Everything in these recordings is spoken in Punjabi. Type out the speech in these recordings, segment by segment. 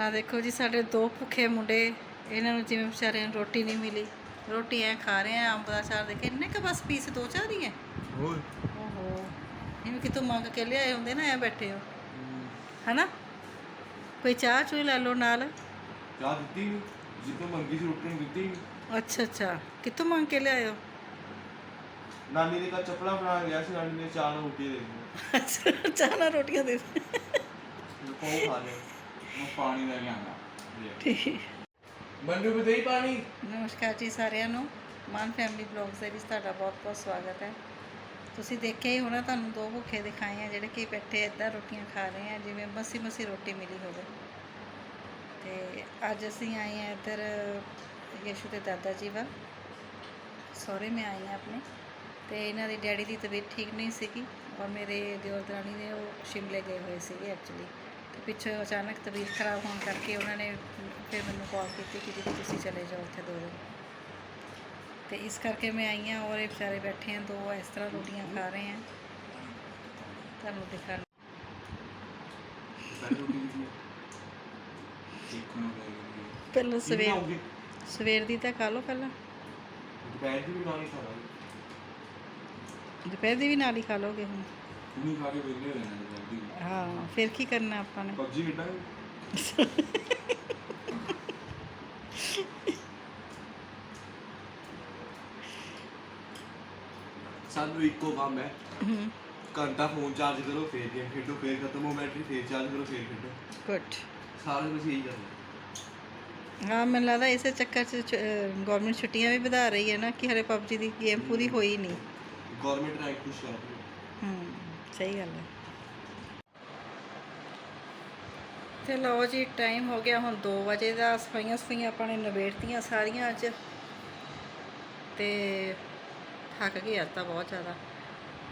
ਆ ਦੇਖੋ ਜੀ ਸਾਡੇ ਦੋ ਭੁੱਖੇ ਮੁੰਡੇ ਇਹਨਾਂ ਨੂੰ ਜਿਵੇਂ ਵਿਚਾਰਿਆਂ ਨੂੰ ਰੋਟੀ ਨਹੀਂ ਮਿਲੀ। ਰੋਟੀ ਐ ਖਾ ਰਹੇ ਆ ਅੰਬ ਦਾ ਚਾਰ ਦੇ ਕੇ। ਇੰਨੇ ਕ ਬਸ ਪੀਸ ਦੋ ਚਾਹ ਦੀ ਹੈ ਹੋਰ? ਓਹੋ। ਇਹਨੂੰ ਕਿਤੋਂ ਮੰਗ ਕੇ ਲਿਆਏ ਹੁੰਦੇ ਨਾ ਐ ਬੈਠੇ ਹੋ। ਹਨਾ? ਕੋਈ ਚਾਹ ਚੂਹ ਲੈ ਲਓ ਨਾਲ। ਚਾਹ ਦਿੱਤੀ ਜਿੱਦੋਂ ਮੰਗੀ ਸੀ ਰੋਟੀ ਨਹੀਂ ਦਿੱਤੀ। ਅੱਛਾ ਅੱਛਾ। ਕਿਤੋਂ ਮੰਗ ਕੇ ਲਿਆਏ ਹੋ? ਨਾਨੀ ਨੇ ਕਾ ਚੱਪਲਾਂ ਬਣਾ ਗਿਆ ਸੀ ਨਾਨੀ ਨੇ ਚਾਹ ਨਾਲ ਰੋਟੀ ਦੇ ਦਿੱਤੀ ਅੱਛਾ ਚਾਹ ਨਾਲ ਰੋਟੀਆਂ ਦੇ ਦੇ ਕੋਹ ਖਾ ਲਿਆ। ਮੈਂ ਪਾਣੀ ਲੈ ਕੇ ਆਉਂਦਾ। ਠੀਕ। ਮੰਨੂ ਵੀ ਦੇਈ ਪਾਣੀ? ਨਮਸਕਾਰ ਜੀ ਸਾਰਿਆਂ ਨੂੰ। ਮਾਨ ਫੈਮਿਲੀ ਬਲੌਗਸ ਦੇ ਵਿੱਚ ਤੁਹਾਡਾ ਬਹੁਤ-ਬਹੁਤ ਸਵਾਗਤ ਹੈ। ਤੁਸੀਂ ਦੇਖਿਆ ਹੀ ਹੋਣਾ ਤੁਹਾਨੂੰ ਦੋ ਭੁੱਖੇ ਦਿਖਾਏ ਆ ਜਿਹੜੇ ਕਿ ਬੈਠੇ ਇੱਦਾਂ ਰੋਟੀਆਂ ਖਾ ਰਹੇ ਆ ਜਿਵੇਂ ਮਸੀ ਮਸੀ ਰੋਟੀ ਮਿਲੀ ਹੋਵੇ। ਤੇ ਅੱਜ ਅਸੀਂ ਆਏ ਆ ਇੱਧਰ ਯਸ਼ੂ ਦੇ ਦਾਦਾ ਜੀ ਵੱਲ। ਸਹੁਰੇ ਮੈਂ ਆਈ ਆ ਆਪਣੇ। ਤੇ ਇਹਨਾਂ ਦੀ ਡੈਡੀ ਦੀ ਤਬੀਅਤ ਠੀਕ ਨਹੀਂ ਸੀਗੀ ਔਰ ਮੇਰੇ ਦਿਓਰ ਦਰਾਣੀ ਦੇ ਉਹ ਸ਼ਿਮਲੇ ਗਏ ਹੋਏ ਸੀਗੇ ਐਕਚੁਅਲੀ ਪਿੱਛੇ ਅਚਾਨਕ ਤਬੀਅਤ ਖਰਾਬ ਹੋਣ ਕਰਕੇ ਉਹਨਾਂ ਨੇ ਫਿਰ ਮੈਨੂੰ ਕਾਲ ਕੀਤੀ ਕਿ ਦੀਦੀ ਤੁਸੀਂ ਚਲੇ ਜਾਓ ਉੱਥੇ ਦੋ ਦਿਨ। ਤੇ ਇਸ ਕਰਕੇ ਮੈਂ ਆਈ ਹਾਂ ਔਰ ਇਹ ਵਿਚਾਰੇ ਬੈਠੇ ਆ ਦੋ ਇਸ ਤਰ੍ਹਾਂ ਰੋਟੀਆਂ ਖਾ ਰਹੇ ਆ। ਤੁਹਾਨੂੰ ਦਿਖਾ ਪਹਿਲੀ ਸਵੇਰ ਸਵੇਰ ਦੀ ਤਾਂ ਖਾ ਲਓ ਪਹਿਲਾਂ। ਦੁਪਹਿਰ ਦੀ ਵੀ ਨਾਲ ਹੀ ਖਾਣਾ ਦੁਪਹਿਰ ਦੀ ਵੀ ਨਾਲ ਹੀ ਖਾ ਲੋਗੇ ਹੁਣ। ਤੂੰ ਖਾ ਕੇ ਵਿਹਲੇ ਹੋ ਜਾਣਾ ਜਲਦੀ ਹਾਂ ਫਿਰ ਕੀ ਕਰਨਾ ਆਪਾਂ ਨੇ ਪਬਜੀ ਖੇਡਾਂਗੇ ਸਾਨੂੰ ਇੱਕੋ ਕੰਮ ਹੈ ਹੂੰ ਘੰਟਾ ਫੋਨ ਚਾਰਜ ਕਰੋ ਫੇਰ ਗੇਮ ਖੇਡੋ ਫੇਰ ਖਤਮ ਹੋ ਬੈਟਰੀ ਫੇਰ ਚਾਰਜ ਕਰੋ ਫੇਰ ਖੇਡੋ ਗੁੱਡ ਸਾਰਾ ਕੁਝ ਇਹੀ ਕਰਨਾ ਹਾਂ ਮੈਨੂੰ ਲੱਗਦਾ ਇਸੇ ਚੱਕਰ 'ਚ ਗਵਰਨਮੈਂਟ ਛੁੱਟੀਆਂ ਵੀ ਵਧਾ ਰਹੀ ਹੈ ਨਾ ਕਿ ਹਰੇ ਪਬਜੀ ਦੀ ਗੇਮ ਪੂਰੀ ਹੋਈ ਨਹੀਂ ਗਵਰਨਮੈਂਟ ਰਾਈਟ ਪੁਸ਼ ਕਰ ਰਹੀ ਹੈ ਹੂੰ ਸਹੀ ਗੱਲ ਹੈ। ਤੇ ਲਓ ਜੀ ਟਾਈਮ ਹੋ ਗਿਆ ਹੁਣ 2 ਵਜੇ ਦਾ। ਸਫਾਈਆਂ ਸਫਾਈਆਂ ਆਪਾਂ ਨੇ ਨਿਬੇੜਤੀਆਂ ਸਾਰੀਆਂ ਅੱਜ। ਤੇ ਥੱਕ ਗਈ ਅੱਜ ਤਾਂ ਬਹੁਤ ਜ਼ਿਆਦਾ।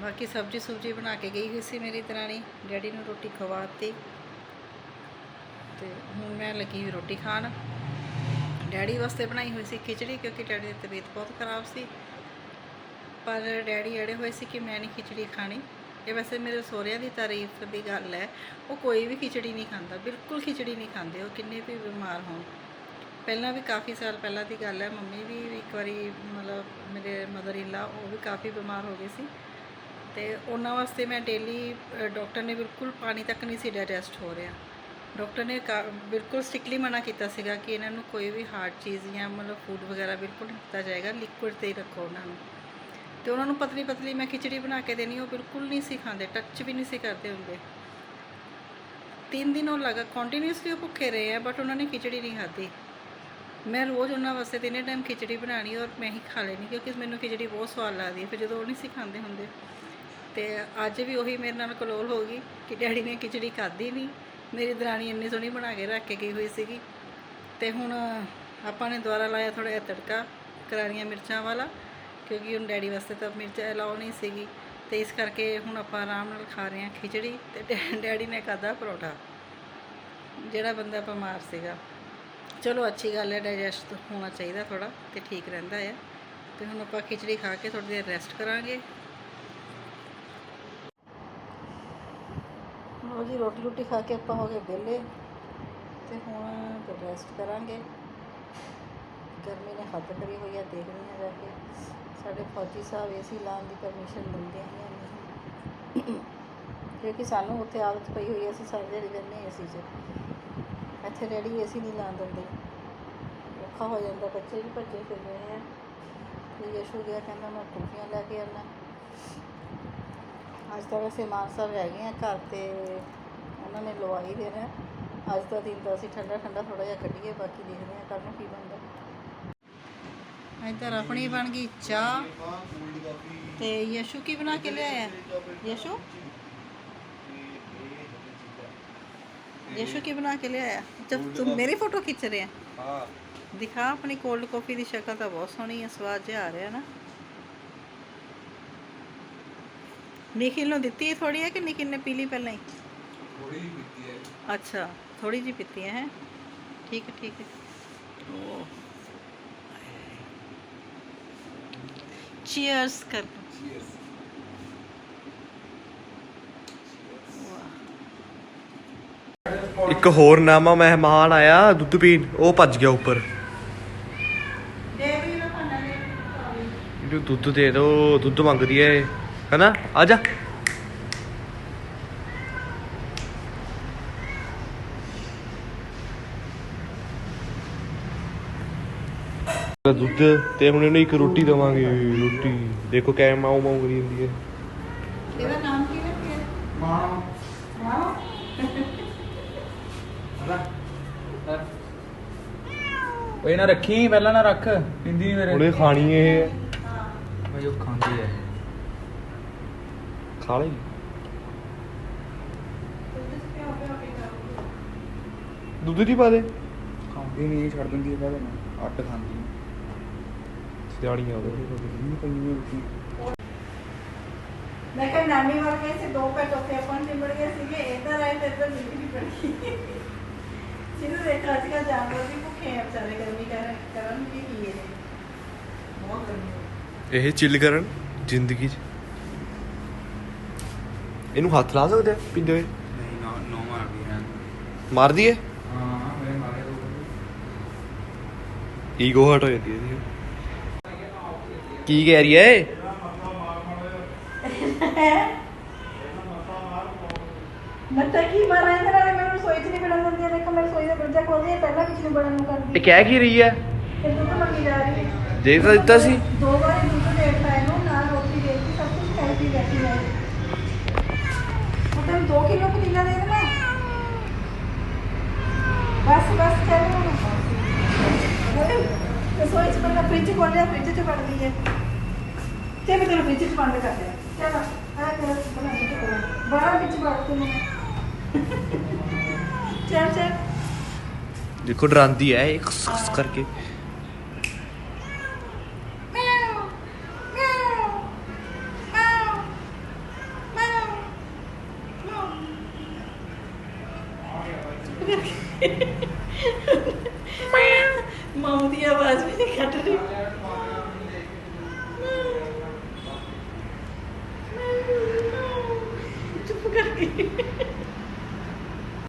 ਬਾਕੀ ਸਬਜੀ ਸੁਬਜੀ ਬਣਾ ਕੇ ਗਈ ਹੋਈ ਸੀ ਮੇਰੀ ਦਰਾਣੀ। ਡੈਡੀ ਨੂੰ ਰੋਟੀ ਖਵਾਤੀ ਤੇ ਹੁਣ ਮੈਂ ਲੱਗੀ ਹੋਈ ਰੋਟੀ ਖਾਣ। ਡੈਡੀ ਵਾਸਤੇ ਬਣਾਈ ਹੋਈ ਸੀ ਖਿਚੜੀ ਕਿਉਂਕਿ ਡੈਡੀ ਦੀ ਤਬੀਅਤ ਬਹੁਤ ਖਰਾਬ ਸੀ। ਪਰ ਡੈਡੀ ਅੜੇ ਹੋਏ ਸੀ ਕਿ ਮੈਂ ਨਹੀਂ ਖਿਚੜੀ ਖਾਣੀ। ਇਹ ਵੈਸੇ ਮੇਰੇ ਸਹੁਰਿਆਂ ਦੀ ਤਾਰੀਫ ਦੀ ਗੱਲ ਹੈ, ਉਹ ਕੋਈ ਵੀ ਖਿਚੜੀ ਨਹੀਂ ਖਾਂਦਾ, ਬਿਲਕੁਲ ਖਿਚੜੀ ਨਹੀਂ ਖਾਂਦੇ, ਉਹ ਕਿੰਨੇ ਵੀ ਬਿਮਾਰ ਹੋਣ। ਪਹਿਲਾਂ ਵੀ ਕਾਫੀ ਸਾਲ ਪਹਿਲਾਂ ਦੀ ਗੱਲ ਹੈ, ਮੰਮੀ ਵੀ ਇੱਕ ਵਾਰੀ ਮਤਲਬ ਮੇਰੇ ਮਦਰ ਇਨ-ਲਾ ਉਹ ਵੀ ਕਾਫੀ ਬਿਮਾਰ ਹੋ ਗਏ ਸੀ। ਤੇ ਉਹਨਾਂ ਵਾਸਤੇ ਮੈਂ ਡੇਲੀ ਡਾਕਟਰ ਨੇ ਬਿਲਕੁਲ ਪਾਣੀ ਤੱਕ ਨਹੀਂ ਸੀ ਡਾਈਜੈਸਟ ਹੋ ਰਿਹਾ। ਡਾਕਟਰ ਨੇ ਕਾ- ਬਿਲਕੁਲ ਸਟ੍ਰਿਕਟਲੀ ਮਨਾ ਕੀਤਾ ਸੀਗਾ ਕਿ ਇਹਨਾਂ ਨੂੰ ਕੋਈ ਵੀ ਹਾਰਡ ਚੀਜ਼ ਜਾਂ ਮਤਲਬ ਫੂਡ ਵਗੈਰਾ ਬਿਲਕੁਲ ਨਹੀਂ ਦਿੱਤਾ ਜਾਏਗਾ ਲਿਕੁਇਡ ਤੇ ਹੀ ਰੱਖੋ ਉਹਨਾਂ ਨੂੰ। ਤੇ ਉਹਨਾਂ ਨੂੰ ਪਤਲੀ ਪਤਲੀ ਮੈਂ ਖਿਚੜੀ ਬਣਾ ਕੇ ਦੇਣੀ, ਉਹ ਬਿਲਕੁਲ ਨਹੀਂ ਸੀ ਖਾਂਦੇ ਟੱਚ ਵੀ ਨਹੀਂ ਸੀ ਕਰਦੇ ਹੁੰਦੇ। ਤਿੰਨ ਦਿਨ ਉਹ ਲਗਾ ਕੰਟੀਨਿਊਸਲੀ ਉਹ ਭੁੱਖੇ ਰਹੇ ਆ ਬਟ ਉਹਨਾਂ ਨੇ ਖਿਚੜੀ ਨਹੀਂ ਖਾਧੀ। ਮੈਂ ਰੋਜ਼ ਉਹਨਾਂ ਵਾਸਤੇ ਤਿੰਨੇ ਟਾਈਮ ਖਿਚੜੀ ਬਣਾਣੀ ਔਰ ਮੈਂ ਹੀ ਖਾ ਲੈਣੀ ਕਿਉਂਕਿ ਮੈਨੂੰ ਖਿਚੜੀ ਬਹੁਤ ਸਵਾਦ ਲੱਗਦੀ ਹੈ, ਫਿਰ ਜਦੋਂ ਉਹ ਨਹੀਂ ਸੀ ਖਾਂਦੇ ਹੁੰਦੇ। ਤੇ ਅੱਜ ਵੀ ਉਹੀ ਮੇਰੇ ਨਾਲ ਕਲੋਲ ਹੋ ਗਈ ਕਿ ਡੈਡੀ ਨੇ ਖਿਚੜੀ ਖਾਧੀ ਨਹੀਂ, ਮੇਰੀ ਦਰਾਣੀ ਇੰਨੀ ਸੋਹਣੀ ਬਣਾ ਕੇ ਰੱਖ ਕੇ ਗਈ ਹੋਈ ਸੀਗੀ। ਤੇ ਹੁਣ ਆਪਾਂ ਨੇ ਦੁਬਾਰਾ ਲਾਇਆ ਥੋੜਾ ਜਿਹਾ ਤੜਕਾ, ਕਰਾਰੀਆਂ ਮਿਰਚਾਂ ਵਾਲਾ ਕਿਉਂਕਿ ਹੁਣ ਡੈਡੀ ਵਾਸਤੇ ਤਾਂ ਮਿਰਚ ਅਲਾਉ ਨਹੀਂ ਸੀਗੀ ਤੇ ਇਸ ਕਰਕੇ ਹੁਣ ਆਪਾਂ ਆਰਾਮ ਨਾਲ ਖਾ ਰਹੇ ਹਾਂ ਖਿਚੜੀ ਤੇ ਡੈ- ਡੈਡੀ ਨੇ ਖਾਧਾ ਪਰੌਠਾ, ਜਿਹੜਾ ਬੰਦਾ ਬਿਮਾਰ ਸੀਗਾ। ਚਲੋ ਅੱਛੀ ਗੱਲ ਹੈ ਡਾਈਜੈਸਟ ਹੋਣਾ ਚਾਹੀਦਾ ਥੋੜਾ ਤੇ ਠੀਕ ਰਹਿੰਦਾ ਹੈ ਤੇ ਹੁਣ ਆਪਾਂ ਖਿਚੜੀ ਖਾ ਕੇ ਥੋੜੀ ਦੇਰ ਰੈਸਟ ਕਰਾਂਗੇ। ਲੋ ਜੀ ਰੋਟੀ ਰੋਟੀ ਖਾ ਕੇ ਆਪਾਂ ਹੋ ਗਏ ਵਿਹਲੇ ਤੇ ਹੁਣ ਰੈਸਟ ਕਰਾਂਗੇ। ਗਰਮੀ ਨੇ ਹੱਦ ਕਰੀ ਹੋਈ ਆ, ਦੇਖਦੇ ਹਾਂ ਜਾ ਕੇ। ਸਾਡੇ ਫੌਜੀ ਸਾਹਿਬ ਏਸੀ ਲਾਉਣ ਦੀ ਪਰਮਿਸ਼ਨ ਦਿੰਦੇ ਆ ਜਾਂ। ਨਹੀਂ ਕਿਉਂਕਿ ਸਾਨੂੰ ਉੱਥੇ ਆਦਤ ਪਈ ਹੋਈ ਹੈ, ਅਸੀਂ ਸਾਰੇ ਦਿਨ ਰਹਿੰਦੇ ਏਸੀ 'ਚ। ਇੱਥੇ ਡੈਡੀ ਏਸੀ ਨਹੀਂ ਲਾਉਣ ਦਿੰਦੇ। ਔਖਾ ਹੋ ਜਾਂਦਾ, ਬੱਚੇ ਵੀ ਭੱਜੇ ਫਿਰਦੇ ਰਹੇ ਆ ਤੇ ਯਸ਼ੂ ਗਿਆ ਕਹਿੰਦਾ ਮੈਂ ਕੁਲਫੀਆਂ ਲੈ ਕੇ ਆਉਣਾ। ਅੱਜ ਤਾਂ ਵੈਸੇ ਮਾਨ ਸਾਹਿਬ ਰਹਿ ਗਏ ਆ ਘਰ ਤੇ, ਉਹਨਾਂ ਨੇ ਲਵਾਈ ਦੇਣਾ ਅੱਜ ਦਾ ਦਿਨ ਤਾਂ ਅਸੀਂ ਠੰਡਾ ਠੰਡਾ ਥੋੜਾ ਜਿਹਾ ਕੱਢੀਏ, ਬਾਕੀ ਦੇਖਦੇ ਆ ਕੱਲ ਨੂੰ ਕੀ ਬਣਦਾ। ਇੱਧਰ ਆਪਣੀ ਬਣ ਗਈ ਚਾਹ ਤੇ ਯਸ਼ੂ ਕੀ ਬਣਾ ਕੇ ਲਿਆਇਆ ਯਸ਼ੂ ਯਸ਼ੂ ਕੀ ਬਣਾ ਕੇ ਲਿਆਇਆ ਜਬ ਤੁਮ ਮੇਰੀ ਫੋਟੋ ਖਿੱਚ ਰਹੇ ਆ ਹਾਂ ਦਿਖਾ ਆਪਣੀ ਕੋਲਡ ਕਾਫੀ ਦੀ ਸ਼ਕਲ ਤਾਂ ਬਹੁਤ ਸੋਹਣੀ ਹੈ ਸਵਾਦ ਜਿਹਾ ਆ ਰਿਹਾ ਨਾ ਨਿਖਿਲ ਨੂੰ ਦਿੱਤੀ ਹੈ ਥੋੜੀ ਹੈ ਕਿ ਨਿਖਿਲ ਨੇ ਪੀ ਲਈ ਪਹਿਲਾਂ ਹੀ ਥੋੜੀ ਜਿਹੀ ਪੀਤੀ ਹੈ ਅੱਛਾ ਥੋੜੀ ਜਿਹੀ ਪੀਤੀ ਹੈ ਠੀਕ ਹੈ ਠੀਕ ਹੈ ਓ ਚੀਅਰਸ ਕਰ ਚੀਅਰਸ ਇੱਕ ਹੋਰ ਨਵਾਂ ਮਹਿਮਾਨ ਆਇਆ ਦੁੱਧ ਪੀਣ ਉਹ ਭੱਜ ਗਿਆ ਉੱਪਰ। ਇਹਨੂੰ ਦੁੱਧ ਦੇ ਦੋ ਦੁੱਧ ਮੰਗਦੀ ਏ ਹਨਾ? ਆ ਜਾ। ਦੁੱਧ ਤੇ ਹੁਣ ਇਹਨੂੰ ਇੱਕ ਰੋਟੀ ਦੇਵਾਂਗੇ। ਰੋਟੀ ਦੇਖੋ ਕਿਵੇਂ ਮਾਉ ਮਾਉ ਕਰੀ ਜਾਂਦੀ ਹੈ। ਇਹਦਾ ਨਾਮ ਕੀ ਰੱਖਿਆ ਮਾਂ। ਹਾਂ ਨਾ ਰੱਖੀ ਪਹਿਲਾਂ ਨਾ ਰੱਖ। ਪਿੰਦੀ ਨਹੀਂ ਮੇਰੇ। ਇਹ ਖਾਣੀ ਇਹ। ਓਏ ਉਹ ਖਾਂਦੀ ਹੈ। ਖਾ ਲਈ। ਦੁੱਧ ਦੀ ਪਾ ਦੇ। ਖਾਂਦੀ ਨਹੀਂ ਛੱਡ ਦਿੰਦੀ ਹੈ ਪਹਿਲਾਂ ਨਾ ਅੱਟ ਖਾਂਦੀ ਸਿਆਣੀਆਂ ਉਹਦੇ ਨਹੀਂ ਪਈ ਰੋਟੀ ਮੈਂ ਕਿਹਾ ਨਾਨੀ ਵਾਲ ਗਏ ਸੀ ਦੋ ਪੈਟ ਉੱਥੇ ਆਪਾਂ ਨੂੰ ਨਿਬੜ ਗਏ ਸੀਗੇ। ਇੱਧਰ ਆਏ ਤੇ ਇੱਧਰ ਨਿਕਲੀ ਪੜ ਗਈ ਜਿਹਨੂੰ ਦੇਖਾ ਅੱਜ ਕੱਲ੍ਹ ਜਾਨਵਰ ਵੀ ਭੁੱਖੇ ਆ ਵਿਚਾਰੇ ਗਰਮੀ ਕਰਨ ਕਰਨ ਕੀ ਕੀ ਇਹ ਬਹੁਤ ਗਰਮੀ ਹੋ। ਇਹ ਚਿੱਲ ਕਰਨ ਜ਼ਿੰਦਗੀ 'ਚ। ਇਹਨੂੰ ਹੱਥ ਲਾ ਸਕਦੇ ਆ ਪੀਂਦੇ ਹੋਏ ਨਹੀਂ ਨਾ ਨੋ ਮਾਰ ਗਈ ਹੈ ਮਾਰਦੀ ਹਾਂ ਮੇਰੇ ਮਾਰੇ ਦੋ ਈਗੋ ਹਟ ਹੋ ਜਾਂਦੀ ਹੈ ਇਹਦੀ। ਕੀ ਕਹਿ ਰਹੀ ਏ ਮੈਂ ਤਾਂ ਕੀ ਮਾਰਾਂ ਇਹਦੇ ਨਾਲ ਮੈਨੂੰ ਰਸੋਈ 'ਚ ਨਹੀਂ ਵੜਨ ਦਿੰਦੀ। ਦੇਖੋ ਮੈਂ ਰਸੋਈ ਦਾ ਦਰਜਾ ਖੋਲਦੀ ਹੈ ਪਹਿਲਾਂ ਪਿੱਛੇ ਨੂੰ ਵੜਨ ਨੂੰ ਕਰਦੀ। ਇਹ ਕਹਿ ਕੀ ਰਹੀ ਹੈ ਤੇ ਦੁੱਧ ਮੰਗੀ ਜਾ ਰਹੀ ਹੈ ਦੇ ਤਾਂ ਦਿੱਤਾ ਸੀ। ਦੋ ਵਾਰੀ ਦੁੱਧ ਦੇ ਦਿੱਤਾ ਇਹਨੂੰ ਨਾਲ ਰੋਟੀ ਦੇ ਦਿੱਤੀ ਸਭ ਕੁਝ ਖਾਈ ਪੀ ਬੈਠੀ ਹੈ ਤੈਨੂੰ 2 ਕਿਲੋ ਪਨੀਲਾ ਦੇ ਦੇਣਾ। ਬਸ ਬਸ ਚੱਲ ਹੁਣ। ਫ੍ਰਿਜ ਖੋਲਿਆ ਫ੍ਰਿਜ 'ਚ ਵੜਦੀ ਹੈ ਤੇ ਮੈਂ ਤੈਨੂੰ ਫ੍ਰਿਜ 'ਚ ਬੰਦ ਕਰ ਦਿਆ। ਚਲ ਆ ਕਰ ਬਣਾ ਕੇ ਬਾਹਰ ਵਿੱਚ ਵੜ ਤੂੰ ਚੱਲ ਚੱਲ। ਦੇਖੋ ਡਰਾਂਦੀ ਹੈ ਇੱਕ ਖਸ ਕਰਕੇ. ਮਾਂ ਦੀ ਆਵਾਜ਼ ਵੀ ਨਹੀਂ ਕੱਢ ਰਹੀ। ਚੁੱਪ ਕਰ ਗਈ